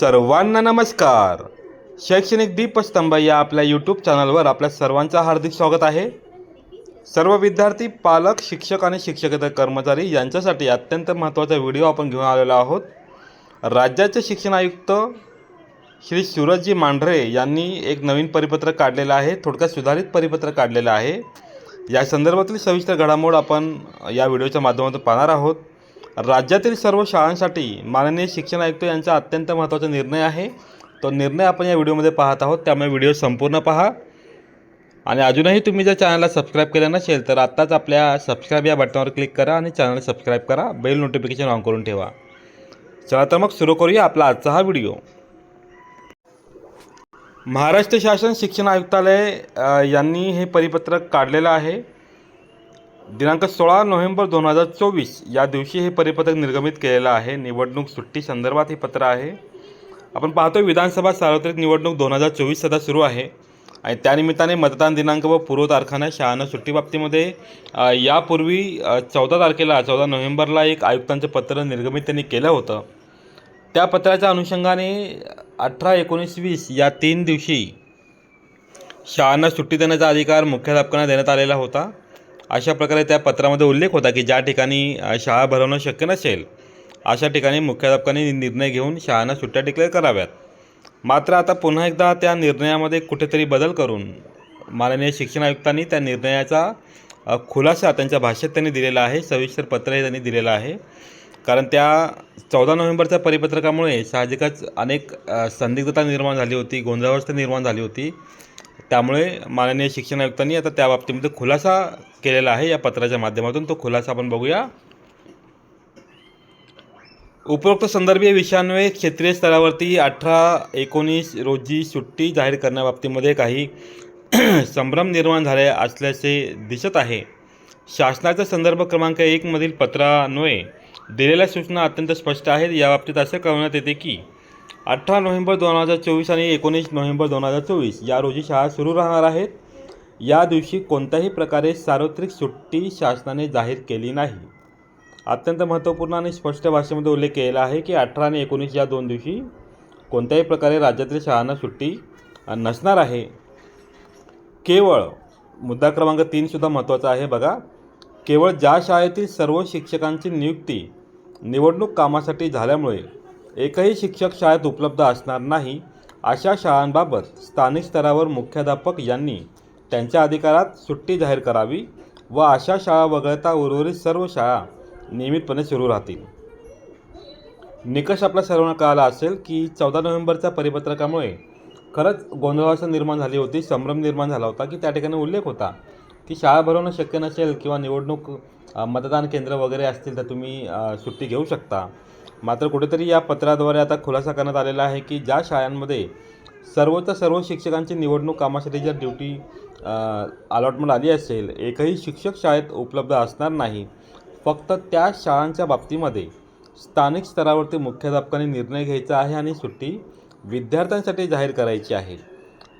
सर्वांना नमस्कार. शैक्षणिक दीपस्तंभ या आपल्या यूट्यूब चॅनलवर आपल्या सर्वांचं हार्दिक स्वागत आहे. सर्व विद्यार्थी पालक शिक्षक आणि शिक्षकेतर कर्मचारी यांच्यासाठी अत्यंत महत्त्वाचा व्हिडिओ आपण घेऊन आलेलो आहोत. राज्याचे शिक्षण आयुक्त श्री सूरजजी मांढरे यांनी एक नवीन परिपत्रक काढलेलं आहे थोडक्यात सुधारित परिपत्रक काढलेलं आहे. या संदर्भातील सविस्तर घडामोड आपण या व्हिडिओच्या माध्यमातून पाहणार आहोत. राज्यातील सर्व शाळांसाठी माननीय शिक्षण आयुक्त यांचा अत्यंत महत्त्वाचा निर्णय आहे. तो निर्णय आपण या व्हिडिओमध्ये पाहत आहोत. त्यामुळे व्हिडिओ संपूर्ण पहा. आणि अजूनही तुम्ही जर चॅनलला सबस्क्राईब केलं नसेल तर आत्ताच आपल्या सबस्क्राईब या बटनावर क्लिक करा आणि चॅनल सबस्क्राईब करा. बेल नोटिफिकेशन ऑन करून ठेवा. चला तर मग सुरू करूया आपला आजचा हा व्हिडिओ. महाराष्ट्र शासन शिक्षण आयुक्तालय यांनी हे परिपत्रक काढलेलं आहे. दिनांक सोळा नोव्हेंबर दोन हजार चोवीस या दिवशी हे परिपत्रक निर्गमित केलेलं आहे. निवडणूक सुट्टी संदर्भात हे पत्र आहे. आपण पाहतो विधानसभा सार्वत्रिक निवडणूक दोन हजार चोवीस सध्या सुरू आहे. आणि त्यानिमित्ताने मतदान दिनांक व पूर्व तारखांना शाळांना सुट्टीबाबतीमध्ये यापूर्वी चौदा तारखेला चौदा नोव्हेंबरला एक आयुक्तांचं पत्र निर्गमित त्यांनी केलं होतं. त्या पत्राच्या अनुषंगाने अठरा एकोणीस वीस या तीन दिवशी शाळांना सुट्टी देण्याचा अधिकार मुख्याध्यापकांना देण्यात आलेला होता. अशा प्रकारे त्या पत्रामध्ये उल्लेख होता की ज्या ठिकाणी शाळा भरवणं शक्य नसेल अशा ठिकाणी मुख्याध्यापकांनी निर्णय घेऊन शाळांना सुट्ट्या डिक्लेअर कराव्यात. मात्र आता पुन्हा एकदा त्या निर्णयामध्ये कुठेतरी बदल करून माननीय शिक्षण आयुक्तांनी त्या निर्णयाचा खुलासा त्यांच्या भाषेत त्यांनी दिलेला आहे सविस्तर पत्रही त्यांनी दिलेलं आहे. कारण त्या चौदा नोव्हेंबरच्या परिपत्रकामुळे साहजिकच अनेक संदिग्धता निर्माण झाली होती गोंधळावस्था निर्माण झाली होती. त्यामुळे माननीय शिक्षण आयुक्तांनी आता त्या बाबतीमध्ये खुलासा केलेला आहे या पत्राच्या माध्यमातून. तो खुलासा आपण बघूया. उपरोक्त संदर्भीय विषयांमुळे क्षेत्रीय स्तरावरती अठरा एकोणीस रोजी सुट्टी जाहीर करण्याबाबतीमध्ये काही संभ्रम निर्माण झाले असल्याचे दिसत आहे. शासनाचा संदर्भ क्रमांक एकमधील पत्रान्वये दिलेल्या सूचना अत्यंत स्पष्ट आहेत. याबाबतीत असं कळवण्यात येते की अठरा नोव्हेंबर दोन हजार चोवीस आणि एकोणीस नोव्हेंबर दोन हजार चोवीस या रोजी शाळा सुरू राहणार आहेत. या दिवशी कोणत्याही प्रकारे सार्वत्रिक सुट्टी शासनाने जाहीर केली नाही. अत्यंत महत्त्वपूर्ण आणि स्पष्ट भाषेमध्ये उल्लेख केलेला आहे की अठरा आणि एकोणीस या दोन दिवशी कोणत्याही प्रकारे राज्यातील शाळांना सुट्टी नसणार आहे. केवळ मुद्दा क्रमांक तीनसुद्धा महत्त्वाचा आहे बघा. केवळ ज्या शाळेतील सर्व शिक्षकांची नियुक्ती निवडणूक कामासाठी झाल्यामुळे एकही शिक्षक शाळेत उपलब्ध असणार नाही अशा शाळांबाबत स्थानिक स्तरावर मुख्याध्यापक यांनी त्यांच्या अधिकारात सुट्टी जाहीर करावी व अशा शाळा वगळता उर्वरित सर्व शाळा नियमितपणे सुरू राहतील. निकष आपल्या सर्वांना कळाला असेल की चौदा नोव्हेंबरच्या परिपत्रकामुळे खरंच गोंधळावस्था निर्माण झाली होती संभ्रम निर्माण झाला होता की त्या ठिकाणी उल्लेख होता की शाळा भरवणं शक्य नसेल किंवा निवडणूक मतदान केंद्र वगैरे असतील तर तुम्ही सुट्टी घेऊ शकता. मात्र कुठेतरी या पत्राद्वारे आता खुलासा करण्यात आलेला आहे की ज्या शाळांमध्ये सर्वच सर्व शिक्षकांची निवडणूक कामासाठी जर ड्युटी अलॉटमेंट आली असेल एकही शिक्षक शाळेत उपलब्ध असणार नाही. फक्त त्या शाळांच्या बाबतीमध्ये स्थानिक स्तरावरती मुख्याध्यापकांनी निर्णय घ्यायचा आहे आणि सुट्टी विद्यार्थ्यांसाठी जाहीर करायची आहे.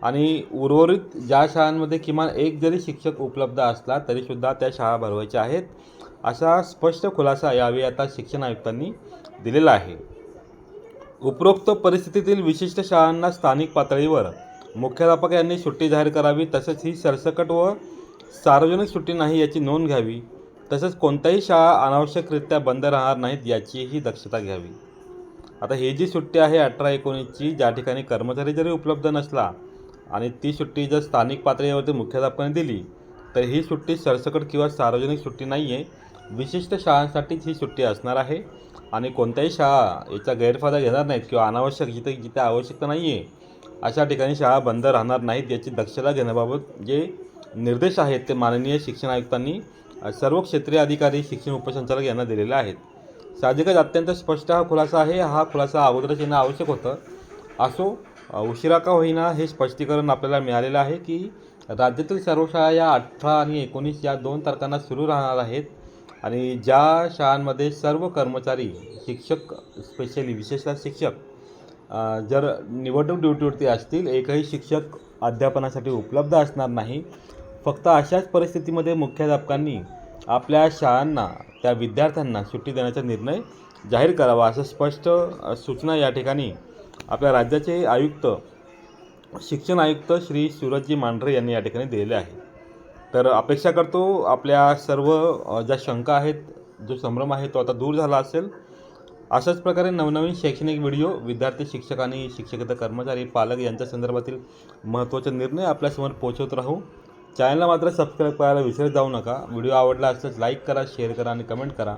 आणि उर्वरित ज्या शाळांमध्ये किमान एक जरी शिक्षक उपलब्ध असला तरीसुद्धा त्या शाळा भरवायच्या आहेत. असा स्पष्ट खुलासा यावेळी आता शिक्षण आयुक्तांनी दिलेला आहे. उपरोक्त परिस्थितीतील विशिष्ट शाळांना स्थानिक पातळीवर मुख्याध्यापक यांनी सुट्टी जाहीर करावी तसेच ही सरसकट व सार्वजनिक सुट्टी नाही याची नोंद घ्यावी तसेच कोणत्याही शाळा अनावश्यकरित्या बंद राहणार नाहीत याचीही दक्षता घ्यावी. आता ही जी सुट्टी आहे अठरा एकोणीसची ज्या ठिकाणी कर्मचारी जरी उपलब्ध नसला आणि ती सुट्टी जर स्थानिक पातळीवरती मुख्याध्यापकाने दिली तर ही सुट्टी सरसकट किंवा सार्वजनिक सुट्टी नाही आहे विशिष्ट शाळांसाठीच ही सुट्टी असणार आहे आणि कोणत्याही शाळा याचा गैरफायदा घेणार नाहीत किंवा अनावश्यक जिथे जिथे आवश्यकता नाही आहे अशा ठिकाणी शाळा बंद राहणार नाहीत याची दक्षता घेण्याबाबत जे निर्देश आहेत ते माननीय शिक्षण आयुक्तांनी सर्व क्षेत्रीय अधिकारी शिक्षण उपसंचालक यांना दिलेले आहेत. साहजिकच अत्यंत स्पष्ट हा खुलासा आहे. हा खुलासा अगोदरच येणं आवश्यक होतं. असो उशिरा का होईना हे स्पष्टीकरण आपल्याला मिळालेलं आहे की राज्यातील सर्व शाळा या अठरा आणि एकोणीस या दोन तारखांना सुरू राहणार आहेत. आणि ज्या शाळांमध्ये सर्व कर्मचारी शिक्षक स्पेशली विशेषतः शिक्षक जर निवडणूक ड्युटीवरती असतील एकही शिक्षक अध्यापनासाठी उपलब्ध असणार नाही. फक्त अशाच परिस्थितीमध्ये मुख्याध्यापकांनी आपल्या शाळांना त्या विद्यार्थ्यांना सुट्टी देण्याचा निर्णय जाहीर करावा असं स्पष्ट सूचना या ठिकाणी आपल्या राज्याचे आयुक्त शिक्षण आयुक्त श्री सूरजजी मांढरे यांनी या ठिकाणी दिलेले आहे. तर अपेक्षा करतो आपल्या सर्व ज्या शंका आहेत जो संभ्रम आहे तो आता दूर झाला असेल. अशाच प्रकारे नवनवीन शैक्षणिक व्हिडिओ विद्यार्थी शिक्षक आणि शिक्षकेतर कर्मचारी पालक यांच्या संदर्भातील महत्त्वाचे निर्णय आपल्यासमोर पोहोचवत राहू. चॅनलला मात्र सबस्क्राईब करायला विसरत जाऊ नका. व्हिडिओ आवडला असल्यास लाईक करा शेअर करा आणि कमेंट करा.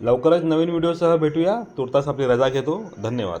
लवकरच नवीन व्हिडिओसह भेटूया. तुर्तास आपली रजा घेतो. धन्यवाद.